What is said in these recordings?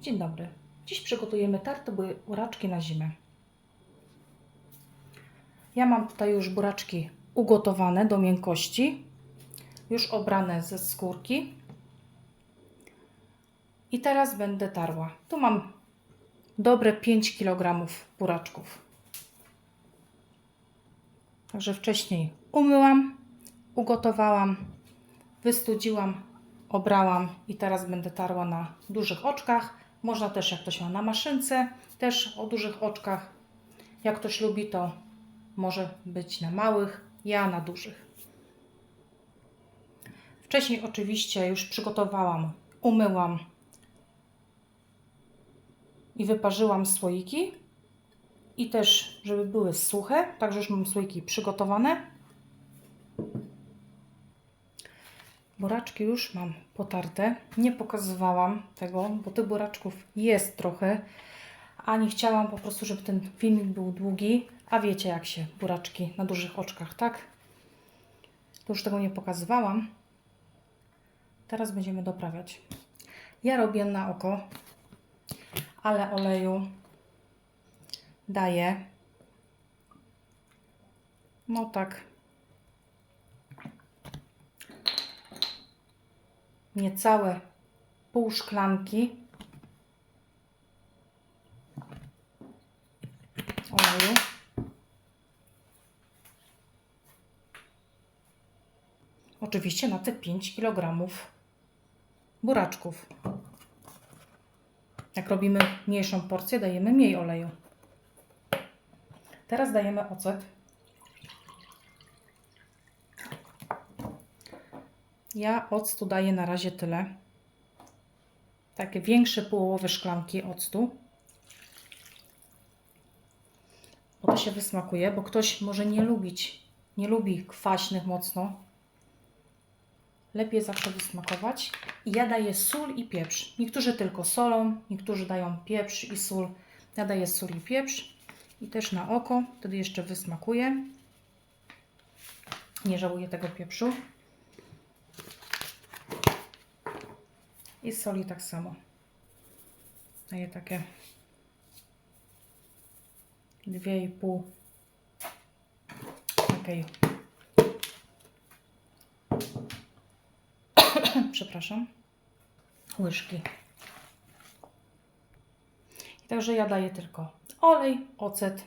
Dzień dobry. Dziś przygotujemy tarte bu- buraczki na zimę. Ja mam tutaj już buraczki ugotowane do miękkości, już obrane ze skórki. I teraz będę tarła. Tu mam dobre 5 kg buraczków. Także wcześniej umyłam, ugotowałam, wystudziłam, obrałam i teraz będę tarła na dużych oczkach. Można też, jak ktoś ma na maszynce, też o dużych oczkach. Jak ktoś lubi, to może być na małych, ja na dużych. Wcześniej oczywiście już przygotowałam, umyłam i wyparzyłam słoiki. I też, żeby były suche, także już mam słoiki przygotowane. Buraczki już mam potarte. Nie pokazywałam tego, bo tych buraczków jest trochę, a nie chciałam po prostu, żeby ten filmik był długi. A wiecie, jak się buraczki na dużych oczkach, tak? To już tego nie pokazywałam. Teraz będziemy doprawiać. Ja robię na oko, ale oleju daję. No tak. Niecałe pół szklanki oleju. Oczywiście na te 5 kg buraczków. Jak robimy mniejszą porcję, dajemy mniej oleju. Teraz dajemy ocet. Ja octu daję na razie tyle. Takie większe połowy szklanki octu. Bo to się wysmakuje, bo ktoś może nie lubić, nie lubi kwaśnych mocno. Lepiej zawsze wysmakować. I ja daję sól i pieprz. Niektórzy tylko solą, niektórzy dają pieprz i sól. Ja daję sól i pieprz. I też na oko. Wtedy jeszcze wysmakuje. Nie żałuję tego pieprzu. I soli tak samo. Daję takie dwie i pół takiej przepraszam łyżki. I także ja daję tylko olej, ocet,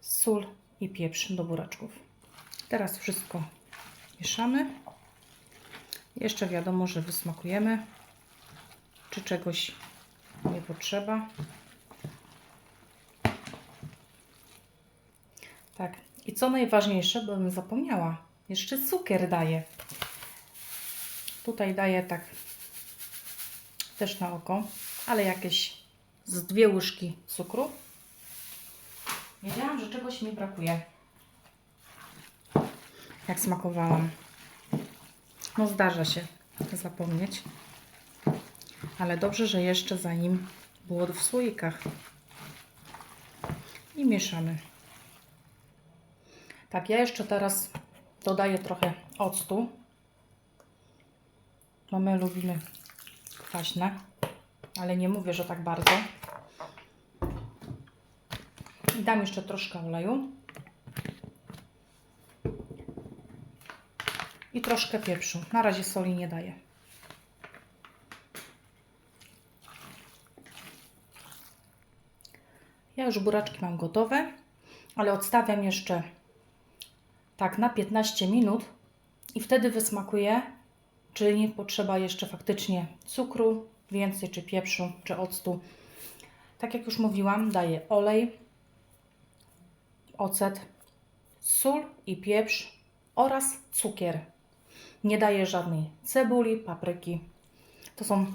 sól i pieprz do buraczków. Teraz wszystko mieszamy. Jeszcze wiadomo, że wysmakujemy, czy czegoś nie potrzeba. Tak. I co najważniejsze, bym zapomniała, jeszcze cukier daję. Tutaj daję tak też na oko, ale jakieś z dwie łyżki cukru. Wiedziałam, że czegoś mi brakuje. Jak smakowałam. No zdarza się zapomnieć. Ale dobrze, że jeszcze zanim było w słoikach. I mieszamy. Tak, ja jeszcze teraz dodaję trochę octu. Bo my lubimy kwaśne, ale nie mówię, że tak bardzo. I dam jeszcze troszkę oleju. I troszkę pieprzu. Na razie soli nie daję. Ja już buraczki mam gotowe, ale odstawiam jeszcze tak na 15 minut i wtedy wysmakuję, czy nie potrzeba jeszcze faktycznie cukru, więcej, czy pieprzu, czy octu. Tak jak już mówiłam, daję olej, ocet, sól i pieprz oraz cukier. Nie daję żadnej cebuli, papryki. To są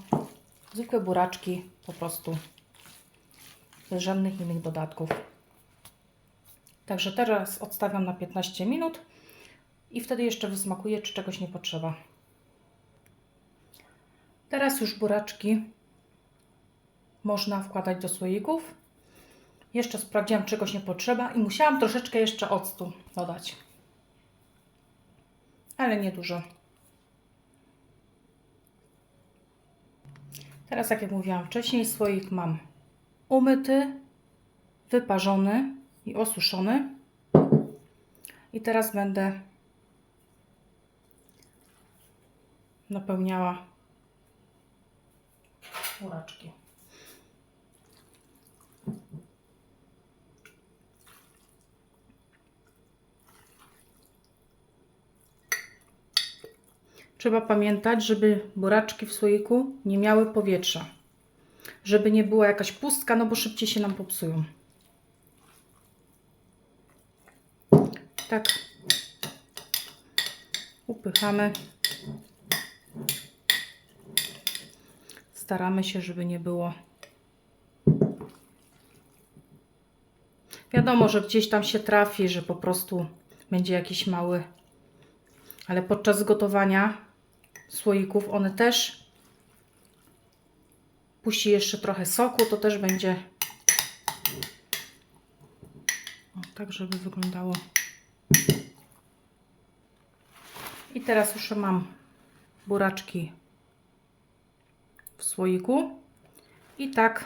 zwykłe buraczki, po prostu bez żadnych innych dodatków. Także teraz odstawiam na 15 minut i wtedy jeszcze wysmakuję, czy czegoś nie potrzeba. Teraz już buraczki można wkładać do słoików. Jeszcze sprawdziłam, czegoś nie potrzeba i musiałam troszeczkę jeszcze octu dodać. Ale nie Teraz, jak jak mówiłam wcześniej, słoik mam umyty, wyparzony i osuszony. I teraz będę napełniała buraczki. Trzeba pamiętać, żeby buraczki w słoiku nie miały powietrza. Żeby nie była jakaś pustka, no bo szybciej się nam popsują. Tak. Upychamy. Staramy się, żeby nie było. Wiadomo, że gdzieś tam się trafi, że po prostu będzie jakiś mały. Ale podczas gotowania słoików one też puści jeszcze trochę soku, to też będzie o, tak, żeby wyglądało. I teraz już mam buraczki w słoiku i tak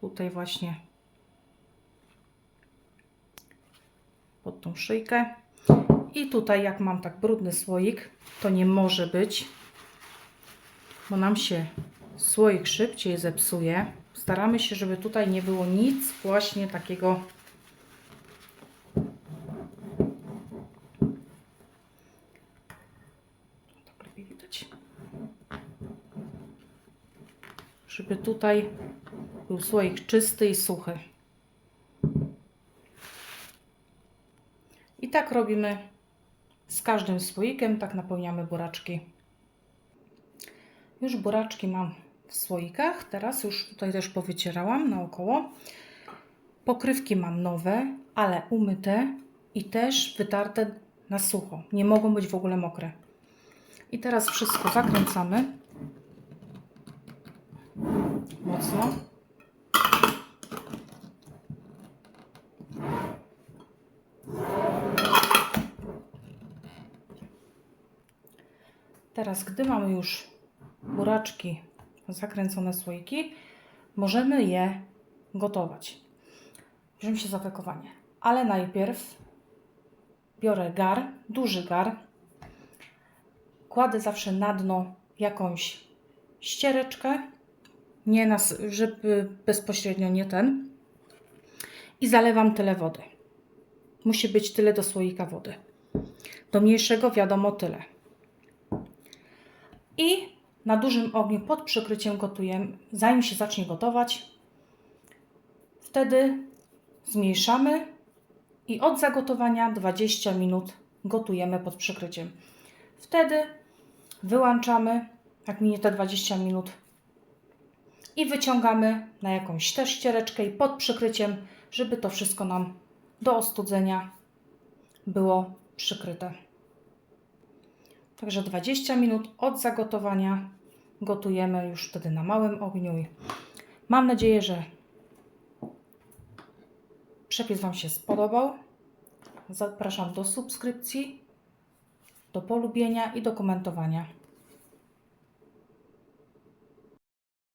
tutaj właśnie pod tą szyjkę i tutaj jak mam tak brudny słoik to nie może być bo nam się słoik szybciej zepsuje staramy się, żeby tutaj nie było nic właśnie takiego tak żeby tutaj był słoik czysty i suchy. I tak robimy z każdym słoikiem, tak napełniamy buraczki. Już buraczki mam w słoikach, teraz już tutaj też powycierałam naokoło. Pokrywki mam nowe, ale umyte i też wytarte na sucho. Nie mogą być w ogóle mokre. I teraz wszystko zakręcamy mocno. Teraz, gdy mamy już buraczki, zakręcone słoiki, możemy je gotować. Bierzemy się za wykowanie. Ale najpierw biorę gar, duży gar, kładę zawsze na dno jakąś ściereczkę, nie nas, żeby bezpośrednio nie ten. I zalewam tyle wody. Musi być tyle do słoika wody. Do mniejszego wiadomo tyle. I na dużym ogniu pod przykryciem gotujemy, zanim się zacznie gotować. Wtedy zmniejszamy i od zagotowania 20 minut gotujemy pod przykryciem. Wtedy wyłączamy, jak minie te 20 minut, i wyciągamy na jakąś też ściereczkę i pod przykryciem, żeby to wszystko nam do ostudzenia było przykryte. Także 20 minut od zagotowania gotujemy już wtedy na małym ogniu. Mam nadzieję, że przepis Wam się spodobał. Zapraszam do subskrypcji, do polubienia i do komentowania.